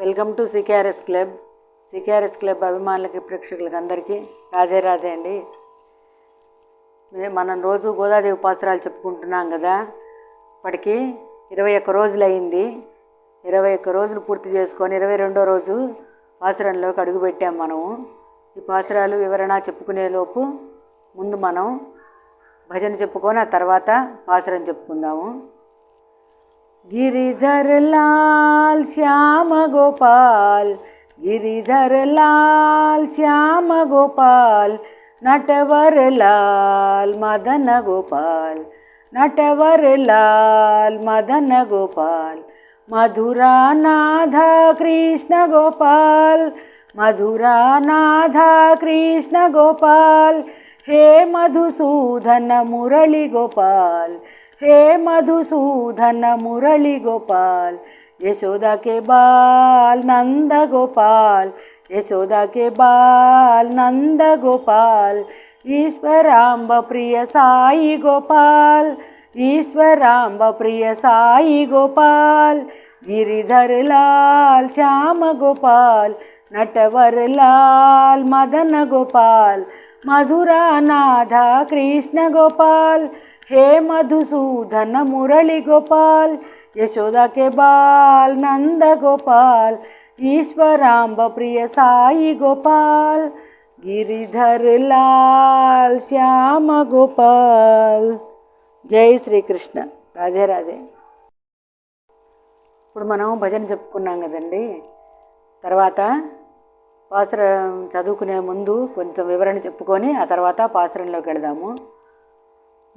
Welcome to CKRS club. CKRS club అభిమానులకి ప్రేక్షకులకి అందరికీ రాజే రాజే అండి. మనం రోజు గోదాదేవి పాసురాలు చెప్పుకుంటున్నాం కదా. ఇప్పటికీ ఇరవై ఒక్క రోజులు అయింది. ఇరవై ఒక్క రోజులు పూర్తి చేసుకొని ఇరవై రెండో రోజు పాసురంలోకి అడుగుపెట్టాం మనము. ఈ పాసురాలు వివరణ చెప్పుకునేలోపు ముందు మనం భజన చెప్పుకొని ఆ తర్వాత పాసురం చెప్పుకుందాము. ಗಿರಿಧರ್ ಲಾಲ್ ಶ್ಯಾಮ ಗೋಪಾಲ್ ಗಿರಿಧರ್ ಲಾಲ್ ಶ್ಯಾಮ ಗೋಪಾಲ್ ನಟವರ್ ಲಾಲ್ ಮದನ ಗೋಪಾಲ್ ನಟವರ್ ಲಾಲ್ ಮದನ ಗೋಪಾಲ್ ಮಧುರಾನಾಥ ಕೃಷ್ಣ ಗೋಪಾಲ್ ಮಧುರಾನಾಥ ಕೃಷ್ಣ ಗೋಪಾಲ್ ಹೇ ಮಧುಸೂದನ ಮುರಳಿ ಗೋಪಾಲ್ हे मधुसूदन मुरली गोपाल यशोदा के बाल नंद गोपाल यशोदा के बाल नंद गोपाल ईश्वराम्ब प्रिय साई गोपाल ईश्वराम्ब प्रिय साई गोपाल गिरिधर लाल श्याम गोपाल नटवर लाल मदन गोपाल मधुरा नाधा कृष्ण गोपाल హే మధుసూదన మురళి గోపాల్ యశోద కే బాల్ నంద గోపాల్ ఈశ్వరాంబ ప్రియ సాయి గోపాల్ గిరిధర్ లాల్ శ్యామ గోపాల్. జై శ్రీకృష్ణ. రాజే రాజే ఇప్పుడు మనం భజన చెప్పుకున్నాం కదండి. తర్వాత పాసురం చదువుకునే ముందు కొంచెం వివరణ చెప్పుకొని ఆ తర్వాత పాసరంలోకి వెళదాము.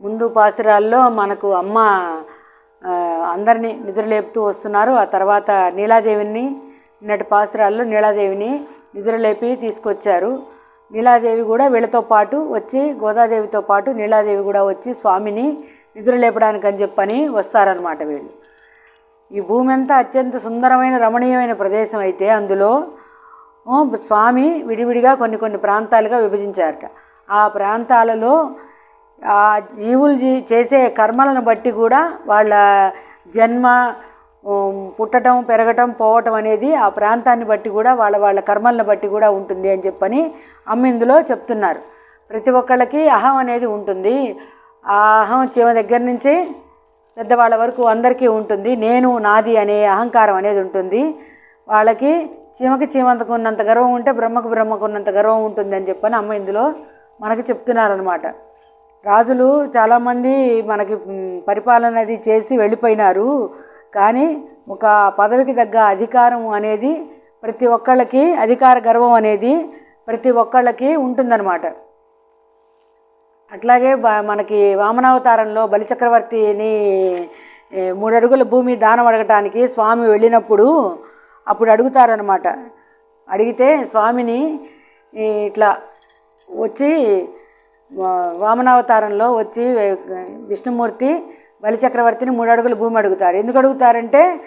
ముందు పాసురాల్లో మనకు అమ్మ ఆ, అందరినీ నిద్రలేపుతూ వస్తున్నారు. ఆ తర్వాత నీలాదేవిని నిన్నటి పాసురాల్లో నీలాదేవిని నిద్రలేపి తీసుకొచ్చారు. నీలాదేవి కూడా వీళ్ళతో పాటు వచ్చి గోదాదేవితో పాటు నీలాదేవి కూడా వచ్చి స్వామిని నిద్రలేపడానికి అని చెప్పని వస్తారనమాట వీళ్ళు. ఈ భూమి అంతా అత్యంత సుందరమైన రమణీయమైన ప్రదేశం అయితే అందులో స్వామి విడివిడిగా కొన్ని కొన్ని ప్రాంతాలుగా విభజించారట. ఆ ప్రాంతాలలో ఆ జీవులు జీ చేసే కర్మలను బట్టి కూడా వాళ్ళ జన్మ పుట్టడం పెరగటం పోవటం అనేది ఆ ప్రాంతాన్ని బట్టి కూడా వాళ్ళ వాళ్ళ కర్మలను బట్టి కూడా ఉంటుంది అని చెప్పని అమ్మ ఇందులో చెప్తున్నారు. ప్రతి ఒక్కళ్ళకి అహం అనేది ఉంటుంది. ఆ అహం చీమ దగ్గర నుంచి పెద్దవాళ్ళ వరకు అందరికీ ఉంటుంది. నేను నాది అనే అహంకారం అనేది ఉంటుంది. వాళ్ళకి చీమకి చీమంతకు ఉన్నంత గర్వం ఉంటే బ్రహ్మకు బ్రహ్మకు ఉన్నంత గర్వం ఉంటుంది అని చెప్పని అమ్మ ఇందులో మనకి చెప్తున్నారనమాట రాజులు చాలామంది మనకి పరిపాలన అది చేసి వెళ్ళిపోయినారు. కానీ ఒక పదవికి తగ్గ అధికారం అనేది ప్రతి ఒక్కళ్ళకి అధికార గర్వం అనేది ప్రతి ఒక్కళ్ళకి ఉంటుందన్నమాట. అట్లాగే బ- మనకి వామనావతారంలో బలిచక్రవర్తిని మూడు అడుగుల భూమి దానం అడగటానికి స్వామి వెళ్ళినప్పుడు అప్పుడు అడుగుతారనమాట అడిగితే స్వామిని ఇట్లా వచ్చి వామనావతారంలో వచ్చి విష్ణుమూర్తి బలిచక్రవర్తిని మూడు అడుగులు భూమి అడుగుతారు. ఎందుకు అడుగుతారంటే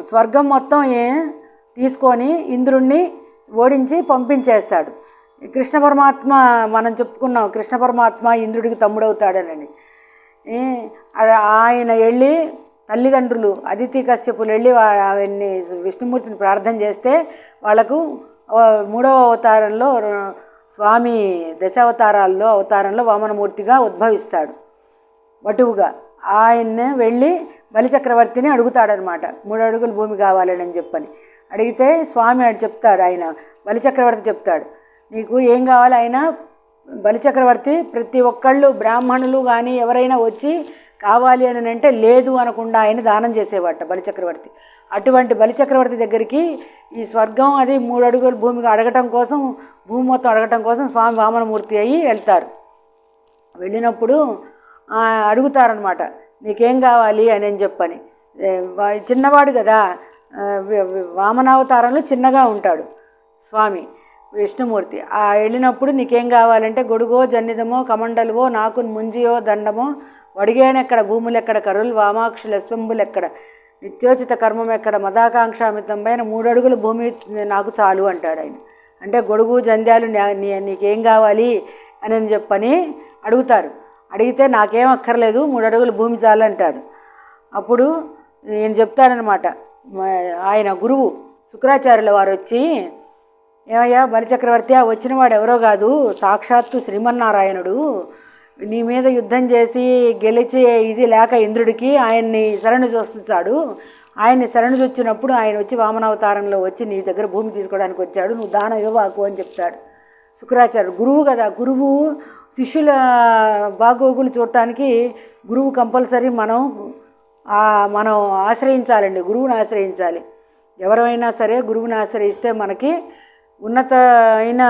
స్వర్గం మొత్తం ఏ- తీసుకొని ఇంద్రుణ్ణి ఓడించి పంపించేస్తాడు. కృష్ణ పరమాత్మ మనం చెప్పుకున్నాం కృష్ణ పరమాత్మ ఇంద్రుడికి తమ్ముడవుతాడనని. ఆయన వెళ్ళి తల్లిదండ్రులు అదితి కశ్యపులు వెళ్ళి అవన్నీ విష్ణుమూర్తిని ప్రార్థన చేస్తే వాళ్ళకు మూడవ అవతారంలో స్వామి దశావతారాల్లో అవతారంలో వామనమూర్తిగా ఉద్భవిస్తాడు. వటువుగా ఆయన్ని వెళ్ళి బలిచక్రవర్తిని అడుగుతాడనమాట మూడు అడుగులు భూమి కావాలని చెప్పని. అడిగితే స్వామి అది చెప్తాడు ఆయన బలిచక్రవర్తి చెప్తాడు. నీకు ఏం కావాలి ఆయన బలిచక్రవర్తి ప్రతి ఒక్కళ్ళు బ్రాహ్మణులు కానీ ఎవరైనా వచ్చి కావాలి అని అంటే లేదు అనకుండా ఆయన దానం చేసేవాట బలిచక్రవర్తి. అటువంటి బలిచక్రవర్తి దగ్గరికి ఈ స్వర్గం అది మూడు అడుగుల భూమికి అడగటం కోసం భూమి మొత్తం అడగటం కోసం స్వామి వామనమూర్తి అయ్యి వెళ్తారు. వెళ్ళినప్పుడు అడుగుతారనమాట నీకేం కావాలి? అని అని చెప్పని. చిన్నవాడు కదా వామనావతారంలో చిన్నగా ఉంటాడు స్వామి విష్ణుమూర్తి. ఆ వెళ్ళినప్పుడు నీకేం కావాలంటే గొడుగో జన్నిదమో కమండలువో నాకు ముంజియో దండమో వడిగేనెక్కడ భూములెక్కడ కరులు వామాక్షులు ఎస్వంబులెక్కడ నిత్యోచిత కర్మం ఎక్కడ? మదాకాంక్షామితంపైన మూడు అడుగుల భూమి నాకు చాలు అంటాడు ఆయన. అంటే గొడుగు జంధ్యాలు నీ- నీకేం కావాలి అని చెప్పని అడుగుతారు. అడిగితే నాకేం అక్కర్లేదు మూడు అడుగుల భూమి చాలు అంటాడు. అప్పుడు నేను చెప్తానమాట ఆయన గురువు శుక్రాచార్యుల వారు వచ్చి ఏమయ్యా బలిచక్రవర్తి వచ్చినవాడు ఎవరో కాదు సాక్షాత్తు శ్రీమన్నారాయణుడు. నీ మీద యుద్ధం చేసి గెలిచి ఇది లేక ఇంద్రుడికి ఆయన్ని శరణు చూస్తాడు. ఆయన్ని శరణు చొచ్చినప్పుడు ఆయన వచ్చి వామనావతారంలో వచ్చి నీ దగ్గర భూమి తీసుకోవడానికి వచ్చాడు. నువ్వు దానం ఇవ్వాకు అని చెప్తాడు. శుక్రాచార్యుడు గురువు కదా గురువు శిష్యుల బాగోగులు చూడటానికి గురువు కంపల్సరీ మనం మనం ఆశ్రయించాలండి. గురువుని ఆశ్రయించాలి. ఎవరైనా సరే గురువుని ఆశ్రయిస్తే మనకి ఉన్నతమైన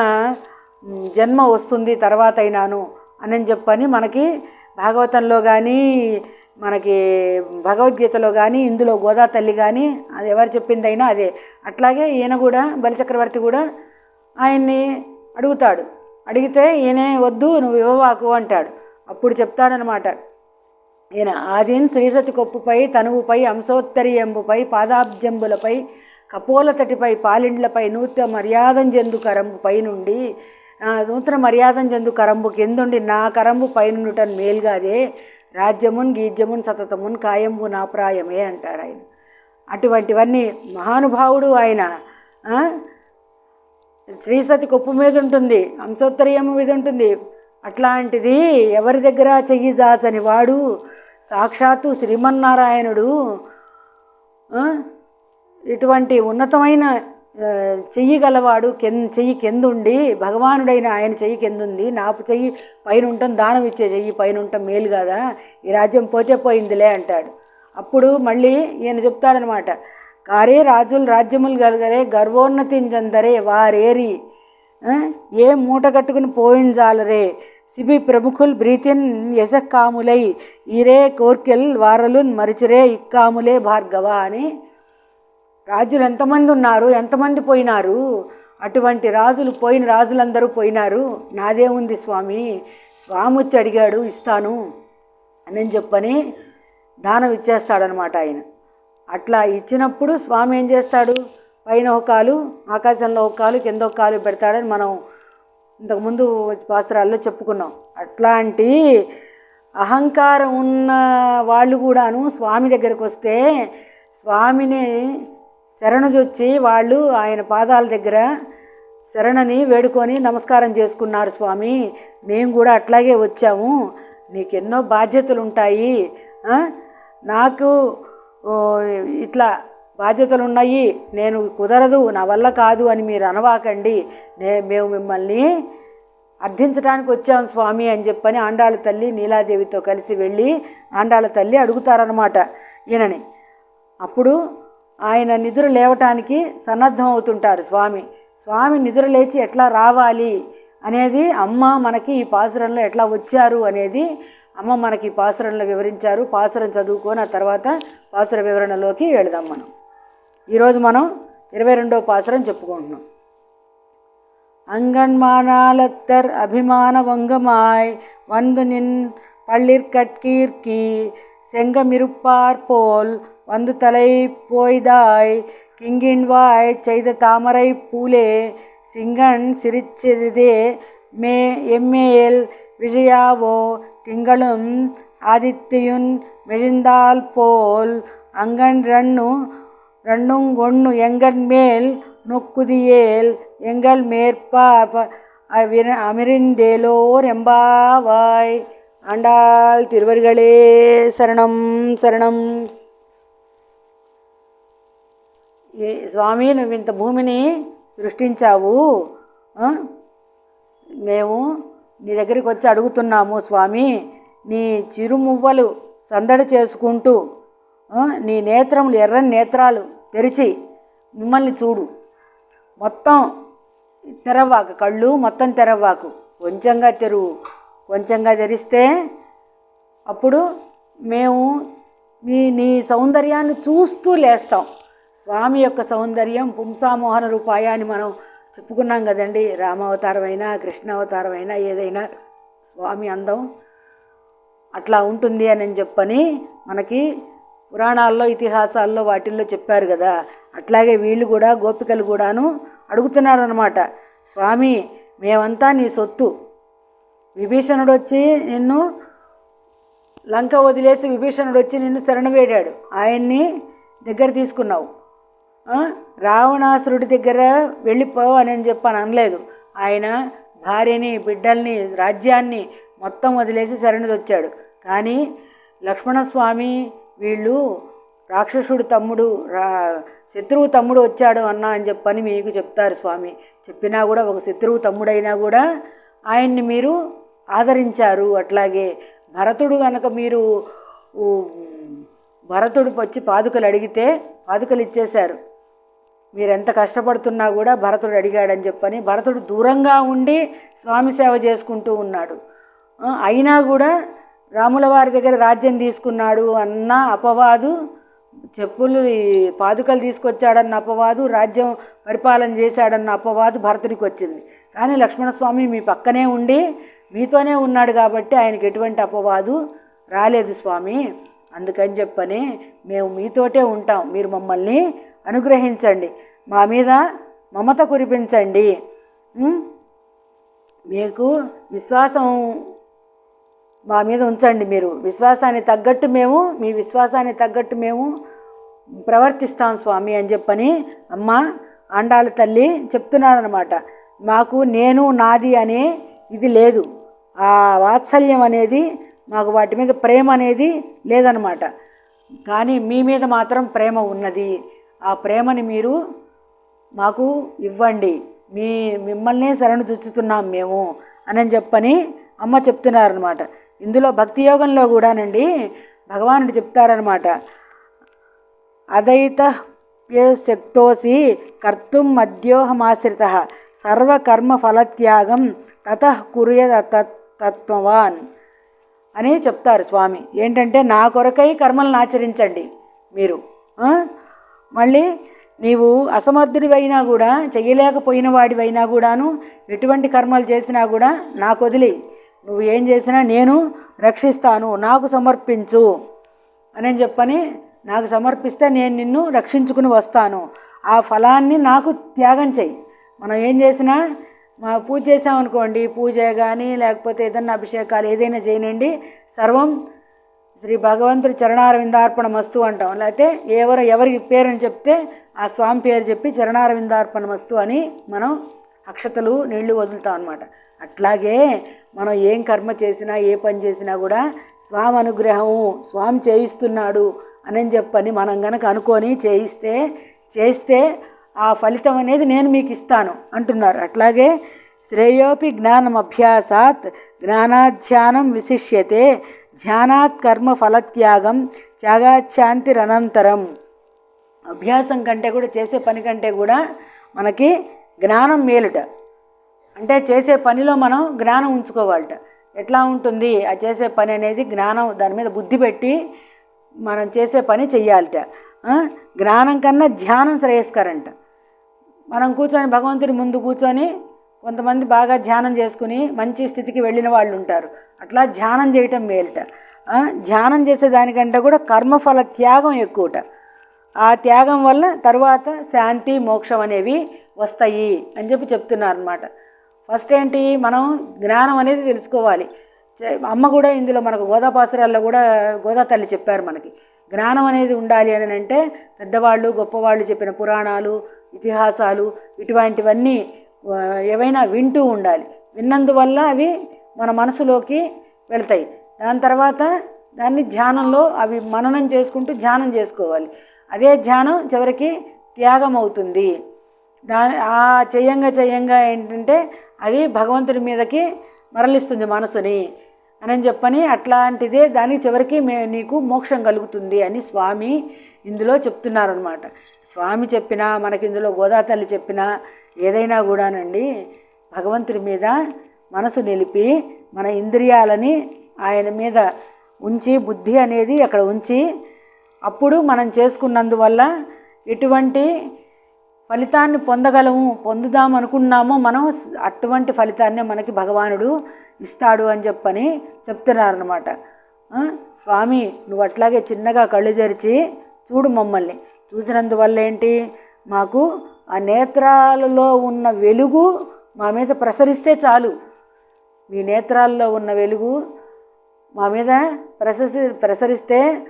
జన్మ వస్తుంది తర్వాత అయినాను అని చెప్పని మనకి భాగవతంలో కానీ మనకి భగవద్గీతలో కానీ ఇందులో గోదా తల్లి కానీ అది ఎవరు చెప్పిందైనా అదే. అట్లాగే ఈయన కూడా బలిచక్రవర్తి కూడా ఆయన్ని అడుగుతాడు. అడిగితే ఈయనే వద్దు నువ్వు ఇవ్వవాకు అంటాడు. అప్పుడు చెప్తాడనమాట. ఈయన ఆదిన్ శ్రీసతి కొప్పుపై తనువుపై అంశోత్తరియంబుపై పాదాబ్జంబులపై కపోలతటిపై పాలిండ్లపై నూతన మర్యాదం జందు నుండి నూతన మర్యాదం చెందు కరంబు కిందుండి నా కరంబు పైనుండుటన్ మేల్గాదే రాజ్యమున్ గీజ్యమున్ సతతమున్ కాయంబు నా ప్రాయమే అంటాడు ఆయన. అటువంటివన్నీ మహానుభావుడు ఆయన శ్రీసతి కొప్పు మీద ఉంటుంది అంశోత్తరీయము మీద ఉంటుంది అట్లాంటిది ఎవరి దగ్గర చెయ్యి జాసని వాడు? సాక్షాత్తు శ్రీమన్నారాయణుడు ఇటువంటి ఉన్నతమైన చెయ్యగలవాడు చెయ్యి గలవాడు కెన్ చెయ్యి కిందుండి? భగవానుడైన ఆయన చెయ్యి కిందుంది? నాకు చెయ్యి పైన ఉంటాం దానం ఇచ్చే చెయ్యి పైన ఉంటాం మేలు కదా? ఈ రాజ్యం పోతే పోయిందిలే అంటాడు. అప్పుడు మళ్ళీ ఈయన చెప్తాడనమాట కారే రాజులు రాజ్యములు గలగరే గర్వోన్నతించందరే వారేరి. ఏ మూట కట్టుకుని పోయించాలరే సిబి ప్రముఖుల్ బ్రీతిన్ యశకాములై. ఈరే కోర్కెల్ వారలు మరిచిరే ఇక్కాములే భార్గవ అని రాజులు ఎంతమంది ఉన్నారు ఎంతమంది పోయినారు? అటువంటి రాజులు పోయిన రాజులందరూ పోయినారు. నాదేముంది స్వామి స్వామి. వచ్చి అడిగాడు ఇస్తాను అని చెప్పని దానం ఇచ్చేస్తాడనమాట ఆయన. అట్లా ఇచ్చినప్పుడు స్వామి ఏం చేస్తాడు? పైన ఒక కాలు ఆకాశంలో ఒక కాలు కింద ఒక కాలు పెడతాడని మనం ఇంతకుముందు పాసరాల్లో చెప్పుకున్నాం. అట్లాంటి అహంకారం ఉన్న వాళ్ళు కూడాను స్వామి దగ్గరకు వస్తే స్వామిని శరణుజొచ్చి వాళ్ళు ఆయన పాదాల దగ్గర శరణని వేడుకొని నమస్కారం చేసుకున్నారు స్వామి. మేము కూడా అట్లాగే వచ్చాము. నీకెన్నో బాధ్యతలు ఉంటాయి నాకు ఇట్లా బాధ్యతలు ఉన్నాయి నేను కుదరదు నా వల్ల కాదు అని మీరు అనవాకండి. నే మేము మిమ్మల్ని అర్థించడానికి వచ్చాం స్వామి అని చెప్పని ఆండాళ్ళ తల్లి నీలాదేవితో కలిసి వెళ్ళి ఆండాళ్ళ తల్లి అడుగుతారనమాట ఈయనని. అప్పుడు ఆయన నిద్ర లేవటానికి సన్నద్ధం అవుతుంటారు స్వామి స్వామి నిద్ర లేచి ఎట్లా రావాలి అనేది అమ్మ మనకి ఈ పాసురంలో ఎట్లా వచ్చారు అనేది అమ్మ మనకి ఈ పాసురంలో వివరించారు పాసురం చదువుకొని ఆ తర్వాత పాసుర వివరణలోకి వెళదాం మనం ఈరోజు మనం ఇరవై రెండవ పాసురం చెప్పుకుంటున్నాం அங்கன்மானாலத்தர் அபிமான வங்கமாய் வந்து நின் பள்ளிற்கட்கீர்க்கி செங்கமிருப்பார் போல் வந்து தலை போய்தாய். கிங்கின்வாய் செய்த தாமரை பூலே சிங்கன் சிரிச்செறிதே மே எம்மேல் விஜயாவோ திங்களும் ஆதித்தியுன் மெழிந்தால் போல் அங்கன் ரண்ணு ரண்ணுங்கொண்ணு எங்கன் மேல் நொக்குதியேல் எங்கள் மேற்பா அமிர்ந்தேலோர் எம்பாவாய். ஆண்டாள் திருவர்களே சரணம் சரணம். స్వామి నువ్వు ఇంత భూమిని సృష్టించావు మేము నీ దగ్గరికి వచ్చి అడుగుతున్నాము స్వామి. నీ చిరుమువ్వలు సందడి చేసుకుంటూ నీ నేత్రములు ఎర్రని నేత్రాలు తెరిచి మిమ్మల్ని చూడు. మొత్తం తెరవ్వాకు కళ్ళు మొత్తం తెరవ్వాకు కొంచెంగా తెరువు. కొంచెంగా తెరిస్తే అప్పుడు మేము మీ నీ సౌందర్యాన్ని చూస్తూ లేస్తాం. స్వామి యొక్క సౌందర్యం పుంసామోహన రూపాయ అని మనం చెప్పుకున్నాం కదండి. రామావతారమైనా కృష్ణావతారమైనా ఏదైనా స్వామి అందం అట్లా ఉంటుంది అని చెప్పని మనకి పురాణాల్లో ఇతిహాసాల్లో వాటిల్లో చెప్పారు కదా. అట్లాగే వీళ్ళు కూడా గోపికలు కూడాను అడుగుతున్నారనమాట స్వామి మేమంతా నీ సొత్తు. విభీషణుడు వచ్చి నిన్ను లంక వదిలేసి విభీషణుడు వచ్చి నిన్ను శరణ వేడాడు. ఆయన్ని దగ్గర తీసుకున్నావు. రావణాసురుడి దగ్గర వెళ్ళిపో అని అని అనలేదు. ఆయన భార్యని బిడ్డల్ని రాజ్యాన్ని మొత్తం వదిలేసి శరణి వచ్చాడు కానీ లక్ష్మణస్వామి వీళ్ళు రాక్షసుడు తమ్ముడు రా శత్రువు తమ్ముడు వచ్చాడు అన్న అని చెప్పని మీకు చెప్తారు స్వామి. చెప్పినా కూడా ఒక శత్రువు తమ్ముడైనా కూడా ఆయన్ని మీరు ఆదరించారు. అట్లాగే భరతుడు కనుక మీరు భరతుడు వచ్చి పాదుకలు అడిగితే పాదుకలు ఇచ్చేశారు. మీరు ఎంత కష్టపడుతున్నా కూడా భరతుడు అడిగాడని చెప్పని భరతుడు దూరంగా ఉండి స్వామి సేవ చేసుకుంటూ ఉన్నాడు. అయినా కూడా రాముల వారి దగ్గర రాజ్యం తీసుకున్నాడు అన్న అపవాదు చెప్పులు పాదుకలు తీసుకొచ్చాడన్న అపవాదు రాజ్యం పరిపాలన చేశాడన్న అపవాదు భరతుడికి వచ్చింది. కానీ లక్ష్మణస్వామి మీ పక్కనే ఉండి మీతోనే ఉన్నాడు కాబట్టి ఆయనకి ఎటువంటి అపవాదు రాలేదు స్వామి. అందుకని చెప్పని మేము మీతోటే ఉంటాం. మీరు మమ్మల్ని అనుగ్రహించండి. మా మీద మమత కురిపించండి. మీకు విశ్వాసం మా మీద ఉంచండి మీరు. విశ్వాసాన్ని తగ్గట్టు మేము మీ విశ్వాసాన్ని తగ్గట్టు మేము ప్రవర్తిస్తాం స్వామి అని చెప్పని అమ్మ అండాల తల్లి చెప్తున్నానమాట మాకు నేను నాది అనే ఇది లేదు. ఆ వాత్సల్యం అనేది మాకు వాటి మీద ప్రేమ అనేది లేదనమాట కానీ మీ మీద మాత్రం ప్రేమ ఉన్నది. ఆ ప్రేమని మీరు మాకు ఇవ్వండి. మీ మిమ్మల్నే శరణు చుచ్చుతున్నాం మేము అని చెప్పని అమ్మ చెప్తున్నారనమాట ఇందులో భక్తి యోగంలో కూడానండి భగవానుడు చెప్తారనమాట అదైత శక్తోసి కర్తుం మధ్యోహమాశ్రిత సర్వకర్మ ఫలత్యాగం తత కుర్య తత్వవాన్ అని చెప్తారు స్వామి. ఏంటంటే నా కొరకై కర్మలను ఆచరించండి మీరు. మళ్ళీ నీవు అసమర్థుడివైనా కూడా చెయ్యలేకపోయిన వాడివైనా కూడాను ఎటువంటి కర్మలు చేసినా కూడా నాకు వదిలి నువ్వు ఏం చేసినా నేను రక్షిస్తాను నాకు సమర్పించు. అని చెప్పని నాకు సమర్పిస్తే నేను నిన్ను రక్షించుకుని వస్తాను. ఆ ఫలాన్ని నాకు త్యాగం చెయ్యి. మనం ఏం చేసినా మా పూజ చేసామనుకోండి పూజ కానీ లేకపోతే ఏదన్నా అభిషేకాలు ఏదైనా చేయనండి సర్వం శ్రీ భగవంతుడి చరణారవిందార్పణ మస్తు అంటాం. లేకపోతే ఎవరు ఎవరి పేరుని చెప్తే ఆ స్వామి పేరు చెప్పి చరణారవిందార్పణ మస్తు అని మనం అక్షతలు నీళ్ళు వదులుతాం అనమాట అట్లాగే మనం ఏం కర్మ చేసినా ఏ పని చేసినా కూడా స్వామి అనుగ్రహము స్వామి చేయిస్తున్నాడు అని చెప్పని మనం గనక అనుకొని చేయిస్తే చేస్తే ఆ ఫలితం అనేది నేను మీకు ఇస్తాను అంటున్నారు. అట్లాగే శ్రేయోపి జ్ఞానం అభ్యాసాత్ జ్ఞానాధ్యానం విశిష్యతే ధ్యానాత్ కర్మ ఫలత్యాగం త్యాగాచ్యాంతిరనంతరం అభ్యాసం కంటే కూడా చేసే పని కంటే కూడా మనకి జ్ఞానం మేలుట. అంటే చేసే పనిలో మనం జ్ఞానం ఉంచుకోవాలట. ఎట్లా ఉంటుంది? ఆ చేసే పని అనేది జ్ఞానం దాని మీద బుద్ధి పెట్టి మనం చేసే పని చెయ్యాలట. జ్ఞానం కన్నా ధ్యానం శ్రేయస్కరంట. మనం కూర్చొని భగవంతుడి ముందు కూర్చొని కొంతమంది బాగా ధ్యానం చేసుకుని మంచి స్థితికి వెళ్ళిన వాళ్ళు ఉంటారు. అట్లా ధ్యానం చేయటం మేలుట. ధ్యానం చేసే దానికంటే కూడా కర్మఫల త్యాగం ఎక్కువట. ఆ త్యాగం వల్ల తర్వాత శాంతి మోక్షం అనేవి వస్తాయి అని చెప్పి చెప్తున్నారు అనమాట ఫస్ట్ ఏంటి మనం జ్ఞానం అనేది తెలుసుకోవాలి. చే- అమ్మ కూడా ఇందులో మనకు గోదాపాసురాల్లో కూడా గోదా తల్లి చెప్పారు మనకి. జ్ఞానం అనేది ఉండాలి అని అంటే పెద్దవాళ్ళు గొప్పవాళ్ళు చెప్పిన పురాణాలు ఇతిహాసాలు ఇటువంటివన్నీ ఏవైనా వింటూ ఉండాలి. విన్నందువల్ల అవి మన మనసులోకి వెళ్తాయి. దాని తర్వాత దాన్ని ధ్యానంలో అవి మననం చేసుకుంటూ ధ్యానం చేసుకోవాలి. అదే ధ్యానం చివరికి త్యాగం అవుతుంది దాని ఆ చెయ్యంగా చెయ్యంగా ఏంటంటే అది భగవంతుడి మీదకి మరలిస్తుంది మనసుని. అని చెప్పని అట్లాంటిదే దానికి చివరికి మే నీకు మోక్షం కలుగుతుంది అని స్వామి ఇందులో చెప్తున్నారనమాట స్వామి చెప్పినా మనకి ఇందులో గోదాతల్లి చెప్పినా ఏదైనా కూడానండి భగవంతుడి మీద మనసు నిలిపి మన ఇంద్రియాలని ఆయన మీద ఉంచి బుద్ధి అనేది అక్కడ ఉంచి అప్పుడు మనం చేసుకున్నందువల్ల ఎటువంటి ఫలితాన్ని పొందగలము పొందుదాం అనుకున్నామో మనం అటువంటి ఫలితాన్ని మనకి భగవానుడు ఇస్తాడు అని చెప్పని చెప్తున్నారనమాట స్వామి నువ్వు అట్లాగే చిన్నగా కళ్ళు తెరిచి చూడు మమ్మల్ని. చూసినందువల్ల ఏంటి? మాకు ఆ నేత్రాలలో ఉన్న వెలుగు మా మీద ప్రసరిస్తే చాలు. మీ నేత్రాల్లో ఉన్న వెలుగు మా మీద ప్రసరి ప్రసరిస్తే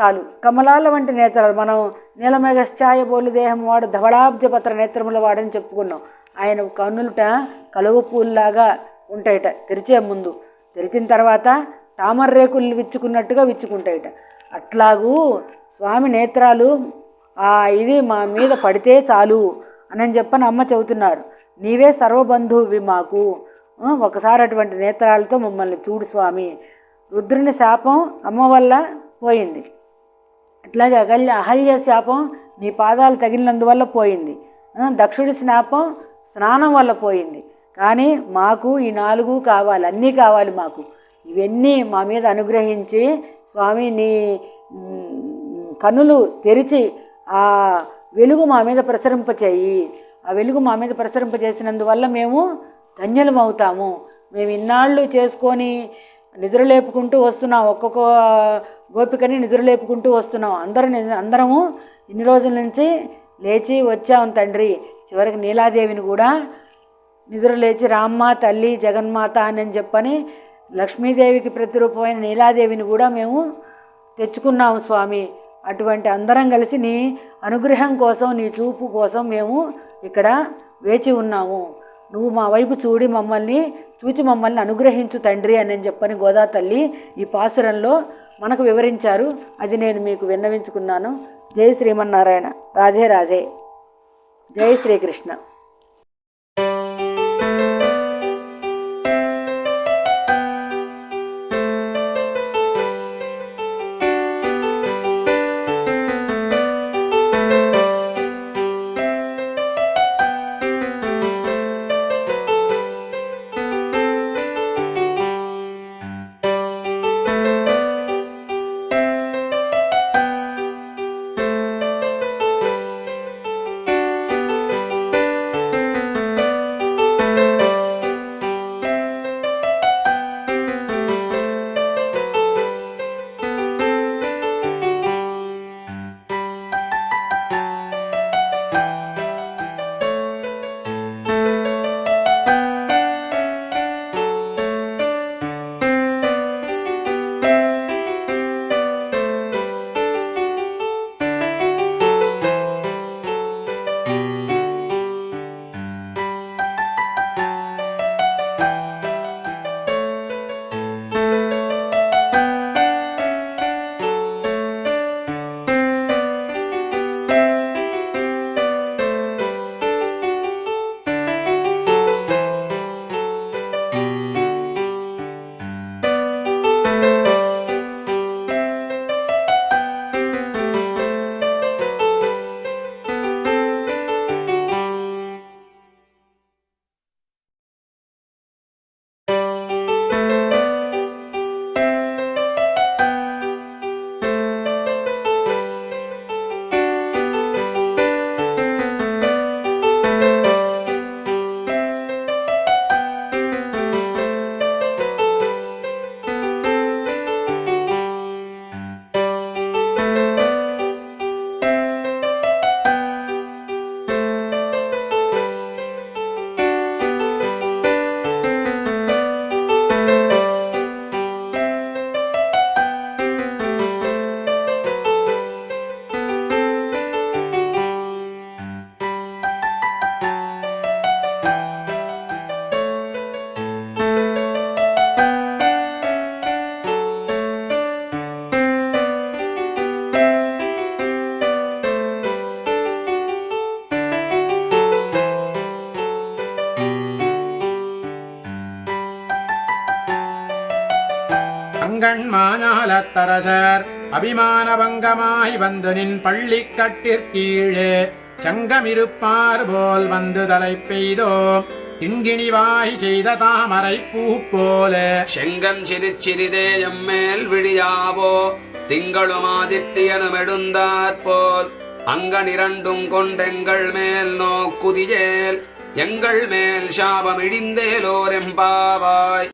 చాలు. కమలాల వంటి నేత్రాలు. మనం నీలమేఘశ్చాయ బోలు దేహం వాడు ధవళాబ్జపత్ర నేత్రముల వాడని చెప్పుకున్నాం. ఆయన కన్నులుట కలువ పూల్లాగా ఉంటాయట తెరిచే ముందు. తెరిచిన తర్వాత తామర రేకులు విచ్చుకున్నట్టుగా విచ్చుకుంటాయట. అట్లాగూ స్వామి నేత్రాలు ఆ ఇది మా మీద పడితే చాలు అని చెప్పని అమ్మ చెబుతున్నారు. నీవే సర్వబంధువి మాకు. ఒకసారి అటువంటి నేత్రాలతో మమ్మల్ని చూడు స్వామి. రుద్రుని శాపం అమ్మ వల్ల పోయింది. అట్లాగే అగల్య అహల్య శాపం నీ పాదాలు తగిలినందువల్ల పోయింది. దక్షుడి శాపం స్నానం వల్ల పోయింది. కానీ మాకు ఈ నాలుగు కావాలి అన్నీ కావాలి మాకు. ఇవన్నీ మా మీద అనుగ్రహించి స్వామి నీ కన్నులు తెరిచి ఆ వెలుగు మా మీద ప్రసరింపచేయి. ఆ వెలుగు మా మీద ప్రసరింపచేసినందువల్ల మేము ధన్యులమవుతాము. మేము ఇన్నాళ్ళు చేసుకొని నిద్రలేపుకుంటూ వస్తున్నాం. ఒక్కొక్క గోపికని నిద్రలేపుకుంటూ వస్తున్నాం. అందరం అందరము ఇన్ని రోజుల నుంచి లేచి వచ్చాం తండ్రి. చివరికి నీలాదేవిని కూడా నిద్ర లేచి రామ్మ తల్లి జగన్మాత అని చెప్పని లక్ష్మీదేవికి ప్రతిరూపమైన నీలాదేవిని కూడా మేము తెచ్చుకున్నాము స్వామి. అటువంటి అందరం కలిసి నీ అనుగ్రహం కోసం నీ చూపు కోసం మేము ఇక్కడ వేచి ఉన్నాము. నువ్వు మా వైపు చూడి మమ్మల్ని చూచి మమ్మల్ని అనుగ్రహించు తండ్రి అని చెప్పని గోదా తల్లి ఈ పాసురంలో మనకు వివరించారు. అది నేను మీకు విన్నవించుకున్నాను. జై శ్రీమన్నారాయణ. రాధే రాధే. జై శ్రీకృష్ణ. அங்கண்மானாலத்தரசர் அபிமானபங்கமாய் வந்து நின் பள்ளி கட்டிற்கீழே சங்கமிருப்பார் போல் வந்து தலை பெய்தோ கிண்கிணிவாய் செய்த தாமரை பூ போல. செங்கன் சிரிச்சிறிதே எம்மேல் விழியாவோ திங்களும் ஆதித்யனும் எடுந்தாற்போல் அங்கனிரண்டும் கொண்டெங்கள் மேல் நோக்குதியேல் எங்கள் மேல் சாபம் இடிந்தேலோரெம்பாவாய்